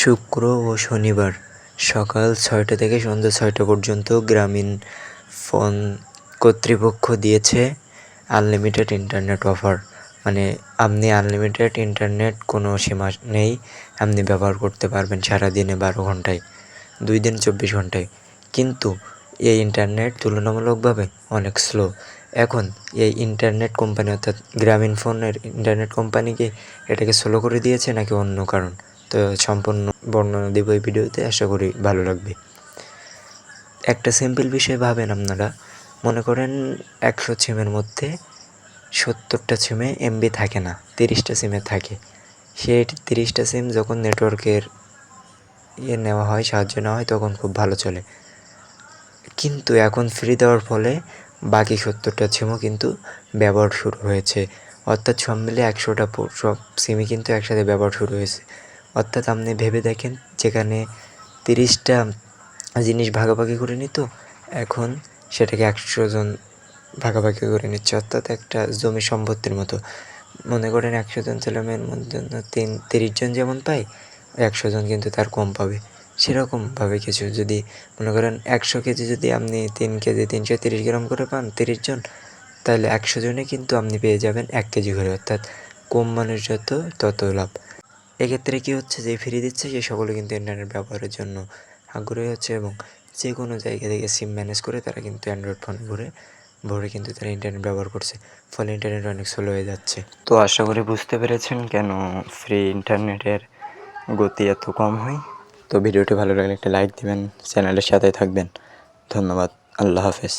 শুক্র ও শনিবার সকাল ছয়টা থেকে সন্ধ্যা ছয়টা পর্যন্ত গ্রামীণ ফোন কর্তৃপক্ষ দিয়েছে আনলিমিটেড ইন্টারনেট অফার। মানে আপনি আনলিমিটেড ইন্টারনেট কোনো সীমা নেই, আপনি ব্যবহার করতে পারবেন সারাদিনে বারো ঘন্টায়, দুই দিন চব্বিশ ঘন্টায়। কিন্তু এই ইন্টারনেট তুলনামূলকভাবে অনেক স্লো। এখন এই ইন্টারনেট কোম্পানি অর্থাৎ গ্রামীণ ফোনের ইন্টারনেট কোম্পানিকে এটাকে স্লো করে দিয়েছে নাকি অন্য কারণ? তো সম্পূর্ণ বর্ণনা দেবো এই ভিডিওতে, আশা করি ভালো লাগবে। একটা সিম্পল বিষয় ভাবেন আপনারা। মনে করেন একশো সিমের মধ্যে সত্তরটা সিমে এমবি থাকে না, তিরিশটা সিমে থাকে। সেই তিরিশটা সিম যখন নেটওয়ার্কের ইয়ে নেওয়া হয়, সাহায্য নেওয়া হয়, তখন খুব ভালো চলে। কিন্তু এখন ফ্রি দেওয়ার ফলে বাকি সত্তরটা সিমও কিন্তু ব্যবহার শুরু হয়েছে। অর্থাৎ সব মিলে একশোটা সব সিমই কিন্তু একসাথে ব্যবহার শুরু হয়েছে। অর্থাৎ আপনি ভেবে দেখেন, যেখানে তিরিশটা জিনিস ভাগাভাগি করে নিত, এখন সেটাকে একশো জন ভাগাভাগি করে নিচ্ছে, অর্থাৎ একটা জমি সম্পত্তির মতো। মনে করেন একশো জন ছেলেমেয়ের মধ্যে তিন, তিরিশ জন যেমন পায়, একশো জন কিন্তু তার কম পাবে। সেরকমভাবে কিছু যদি মনে করেন একশো কেজি যদি আপনি তিন কেজি, তিনশো তিরিশ গ্রাম করে পান তিরিশ জন, তাহলে একশো জনে কিন্তু আপনি পেয়ে যাবেন এক কেজি করে, অর্থাৎ কম মানুষ যত তত লাভ। এক্ষেত্রে কী হচ্ছে যে ফ্রি দিচ্ছে সে সকলে কিন্তু ইন্টারনেট ব্যবহারের জন্য আগ্রহী হচ্ছে এবং যে কোনো জায়গা থেকে সিম ম্যানেজ করে তারা কিন্তু অ্যান্ড্রয়েড ফোন ভরে ভরে কিন্তু তারা ইন্টারনেট ব্যবহার করছে। ফলে ইন্টারনেট অনেক স্লো হয়ে যাচ্ছে। তো আশা করি বুঝতে পেরেছেন কেন ফ্রি ইন্টারনেটের গতি এত কম হয়। তো ভিডিওটি ভালো লাগলে একটা লাইক দিবেন চ্যানেলের সাথে থাকবেন। ধন্যবাদ, আল্লাহ হাফেজ।